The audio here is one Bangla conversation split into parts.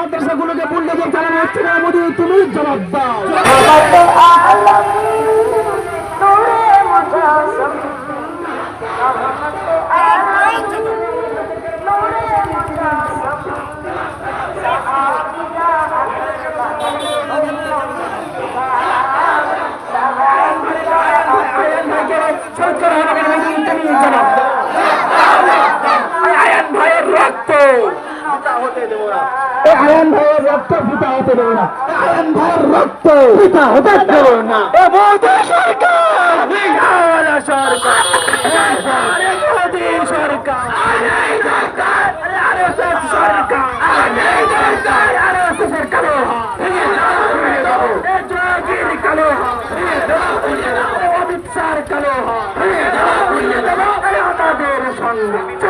মাদ্রাসাগুলোকে বুলডোজার চালানো হচ্ছে না মোদী তুমি জবাব দাও। আয়ান ভাইয়ের রক্ত পিতা হতে দেবো না। আয়ান ভাইয়ের রক্ত পিতা হতে দেবো না। সরকার! অমিত শাহ কালো আমাদের সঙ্গে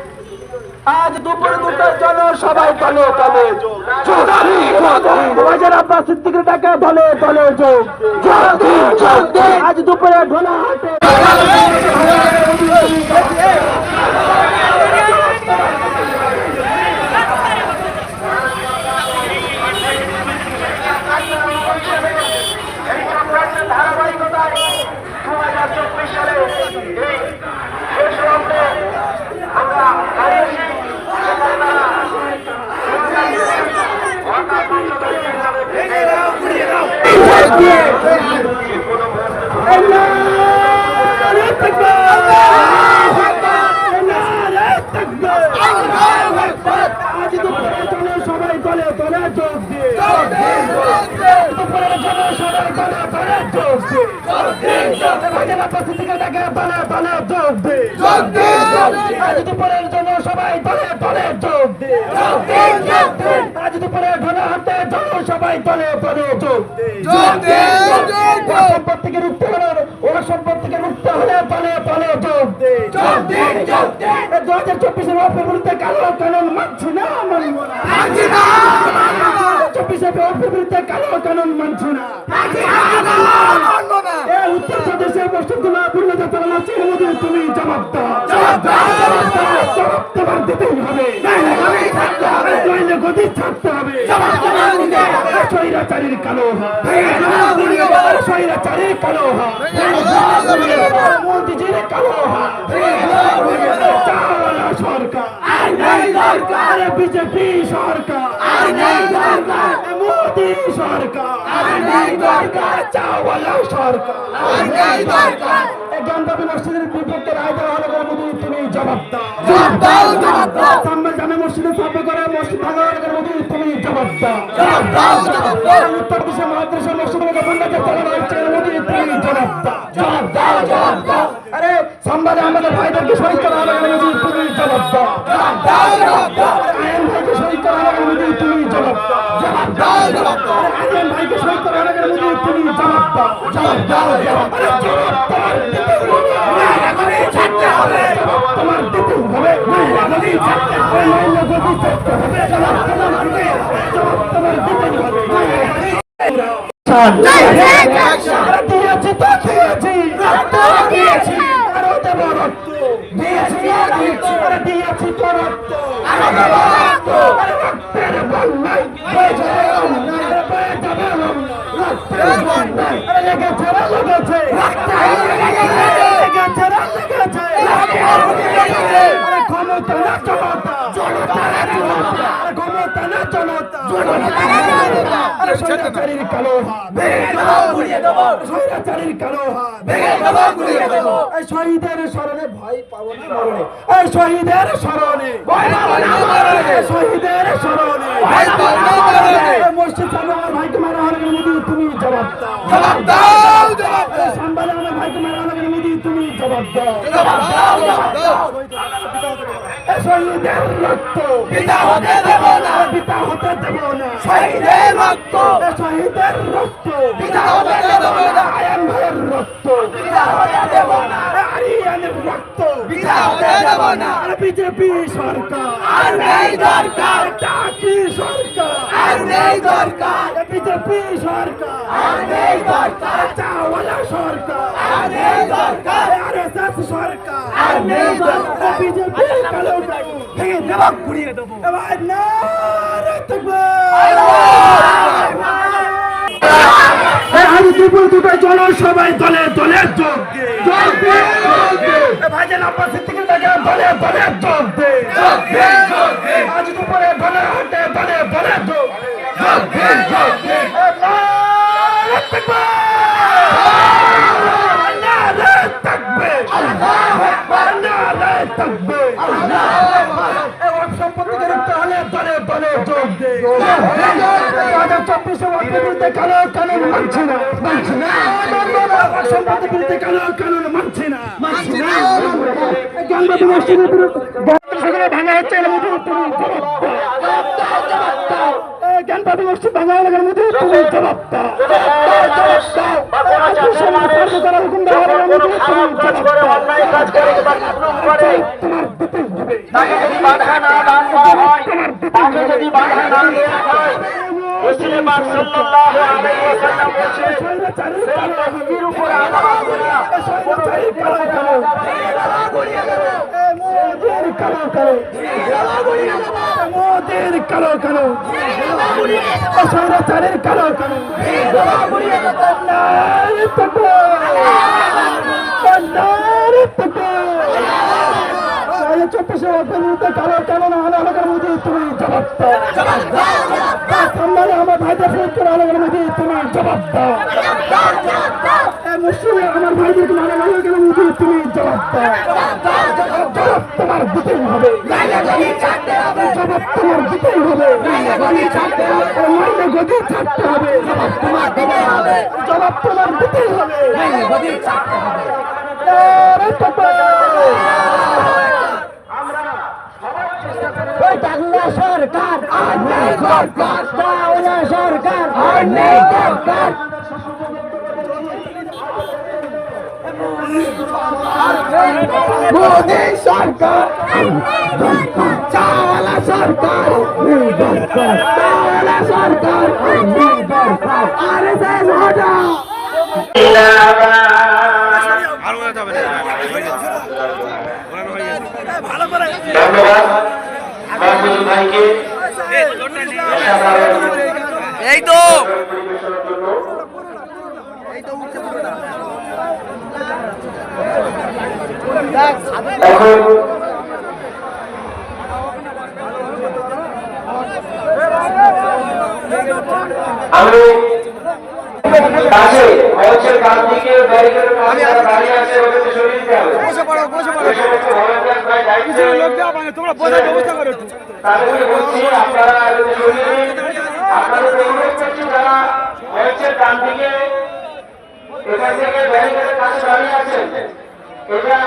আজ দুপুরে দুটার জন্য সবাই দলে দলে যোগ। আব্বাস সিদ্দিকের টাকা দলে দলে যোগ। আজ দুপুরে ঢোলা হাটে আজ দুপুরে চলে সবাই দলে দলে যোগ দিয়ে দুপুরে চলে সবাই দলে দলে যোগ দিয়ে বাজার আব্বাস সিদ্দিকের টাকা দলে দলে যোগ দিয়ে আজ দুপুরের জন্য সবাই দলে দলে যোগ দিয়ে আজ দুপুরে ঢোলা হাতে জন্য সবাই দলে দলে যোগ সম্পদ থেকে রুখতে হলে ও সম্পদ থেকে রুখতে হলে দলে দলে যোগ দিয়ে দু হাজার চব্বিশের অপের বিরুদ্ধে কালো কানুন মানছি না মানবো না। চব্বিশে অপের বিরুদ্ধে কালো কানুন মানছি না। উত্তর প্রদেশের চালানো চেয়ে মোদী তুমি জবাব দাও। জবাব তোমার দিতেই হবে নইলে গদি ছাড়তে হবে স্বৈরাচারীর কালো স্বৈরাচারীর কালো মোদিজির কালো সরকার বিজেপি সরকার মোদি সরকার চাওয়ালা সরকার মসজিদের বিপক্ষে রায় দেওয়া হলে। মোদি তুমি জবাব দাও সামনে জামে মসজিদে সাবে করে মসজিদ ভাঙা বলে মোদি তুমি জবাব দাও উত্তর দিশে মাদ্রাসা মসজিদে বন্ধ করতে তুমি জবাব দাও আরে সাম্বারে আমাদের ভাইদেরকে শহীদ করা হলে বলে মোদি তুমি জবাব দাও আইন ভাইকে শহীদ করা হলে বলে মোদি তুমি জবাব দাও আইন ভাইকে শহীদ করা হলে বলে মোদি তুমি জবাব দাও আরে জবাব তোমার দিতে হবে লেগেছে লেগেছে রে লেগেছে আরে ক্ষমতা না জনতা জনতা জনতা আরে ক্ষমতা না জনতা জনতা না জনতা আরে স্বৈরাচারীর কালো হাত স্বৈরাচারীর কালো হাত এই শহীদের স্মরণে ভয় পাবো না মরণে। এই শহীদের স্মরণে মসজিদ আমার ভাইকে মারা হলে তুমি জবাব দাও। এই শহীদের রক্ত। পিতা হতে দেব না। পিতা হতে দেব না। শহীদের রক্ত। শহীদের রক্ত। পিতা হতে দেব না। আয়ান ভাইয়ের রক্ত। পিতা হতে দেব না। আরিয়ানের রক্ত। পিতা হতে দেব না। আর বিজেপি সরকার। আর নেই দরকার। কি সরকার। আর নেই দরকার। বিজেপি সরকার। আর নেই দরকার। চাওয়ালা সরকার। আর নেই দরকার। আরএসএস সরকার। আর নেই বিজেপি কালো টাকু ভেঙে দেব। ঘুরিয়ে দেবো। এবার নারে আজ দুপুর দুটো জনসভায় দলে দলে যোগ দে। যোগ দে। ভাইজান আব্বাস সিদ্দিকের টাকা দলে দলে যোগ দে। যোগ দে, যোগ দে। আজ দুপুরে দলে হাটে দলে দলে যোগ যোগ দে, যোগ দে। নারে তাকবীর নারে তাকবীর নারে তাকবীর এবং সম্পত্তিকে দলে দলে দলে যোগ দে দু হাজার চব্বিশে ওয়াকের বিরুদ্ধে কালো কানুন মানছি না। মানছি না। সম্পত্তির বিরুদ্ধে কালো কানুন মানছি না। মানছি না জ্ঞানবাদী মসজিদের বিরুদ্ধে সেগুলো ভাঙা হচ্ছে এর ভাঙা এলাকার মধ্যে তোমার মুসলিমান সাল্লাল্লাহু আলাইহি ওয়াসাল্লাম বলছে সেই ব্যক্তির উপর আঘাত করা মোদের কালো কালো স্বৈরাচারের কালো কালো নারে তটো নারে তটো চব্বিশে বিরুদ্ধে কালো কালো না হলে এলাকার মধ্যে তুমি জবাব দাও। সম্মানে আমার ভাইদের ফোন করে এলাকার মধ্যে তুমি জবাব দাও। এ মুসলিম আমার ভাইদেরকে মারা গেল কেন মধ্যে তুমি জবাব দাও। জবাব তোমার দিতেই হবে। জবাব তোমার দিতেই হবে। গদি ছাড়তে হবে। জবাব তোমার দিতে হবে। জবাব তোমার দিতেই হবে। বাংলা সরকার বাংলা সরকার দরকার। মোদি সরকার চাওয়ালা সরকার চাওয়ালা সরকার আরে দেশ হটা ধন্যবাদ। ভাইকে এই তো। এখন আমি কাছ থেকে ব্যারিকেডের কাছে যারা দাঁড়িয়ে আছে ওদেরকে সরিয়ে দিতে হবে। বসে পড়ো বসে পড়ো। তোমরা বোঝার ব্যবস্থা করো তাদেরকে বলছি আপনারা এদেরকে সরিয়ে দিন আপনাদের অনুরোধ করছি যারা মঞ্চের ডান দিকে এখান থেকে ব্যারিকেডের কাছে দাঁড়িয়ে আছেন এটা